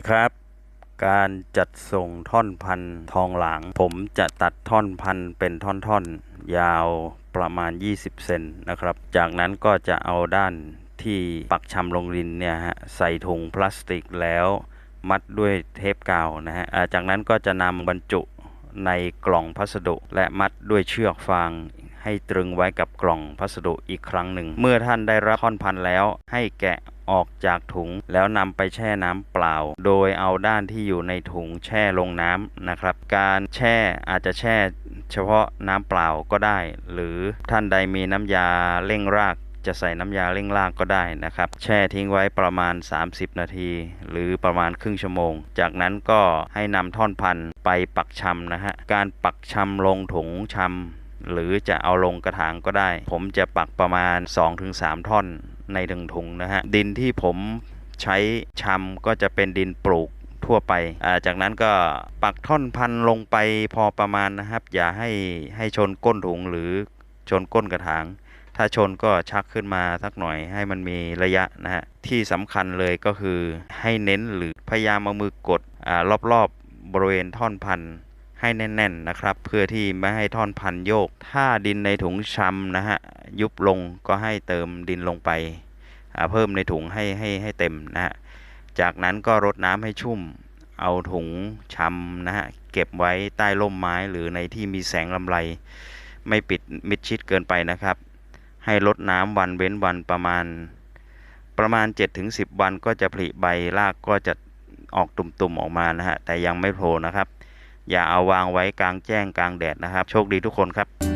ดีครับ การจัดส่งท่อนพันธุ์ทองหลาง ผมจะตัดท่อนพันเป็นท่อนๆ ยาวประมาณ 20 เซนนะครับ จากนั้นก็จะเอาด้านที่ปักชำลงดินเนี่ยฮะใส่ถุงพลาสติกแล้วมัดด้วยเทปกาวนะฮะจากนั้นก็จะนำบรรจุในกล่องพัสดุ และมัดด้วยเชือกฟาง ให้ตรึงไว้กับกล่องพัสดุอีกครั้งหนึ่ง เมื่อท่านได้รับท่อนพันธุ์แล้ว ให้แกะออกจากถุงแล้วนำไปแช่น้ำเปล่า โดยเอาด้านที่อยู่ในถุงแช่ลงน้ำนะครับ การแช่อาจจะแช่เฉพาะน้ำเปล่าก็ได้ หรือท่านใดมีน้ำยาเร่งรากจะใส่น้ำยาเร่งรากก็ได้นะครับ แช่ทิ้งไว้ประมาณ 30 นาที หรือประมาณครึ่งชั่วโมง จากนั้นก็ให้นำท่อนพันธุ์ไปปักชำนะฮะ การปักชำลงถุงชำ หรือจะเอาลงกระถางก็ได้ ผมจะปักประมาณ 2-3 ท่อนในหนึ่งถุงนะฮะ ดินที่ผมใช้ชำก็จะเป็นดินปลูกทั่วไป จากนั้นก็ปักท่อนพันลงไปพอประมาณนะครับ อย่าให้ให้ชนก้นถุงหรือชนก้นกระถาง ถ้าชนก็ชักขึ้นมาสักหน่อยให้มันมีระยะนะฮะ ที่สำคัญเลยก็คือให้เน้นหรือพยายามเอามือกดอรอบๆบริเวณท่อนพันธุ ให้แน่นๆนะครับ เพื่อที่ไม่ให้ท่อนพันโยก ถ้าดินในถุงชำนะฮะยุบลงก็ให้เติมดินลงไป เพิ่มในถุงให้ให้ให้เต็มนะฮะจากนั้นก็รดน้ำให้ชุ่ม เอาถุงชำนะฮะเก็บไว้ใต้ร่มไม้หรือในที่มีแสงลำไร ไม่ปิดมิดชิดเกินไปนะครับ ให้รดน้ำวันเว้นวันประมาณ ประมาณ 7-10 วันก็จะผลิใบรากก็จะออกตุ่มๆออกมานะฮะแต่ยังไม่โผล่นะครับ อย่าเอาวางไว้กลางแจ้งกลางแดดนะครับ โชคดีทุกคนครับ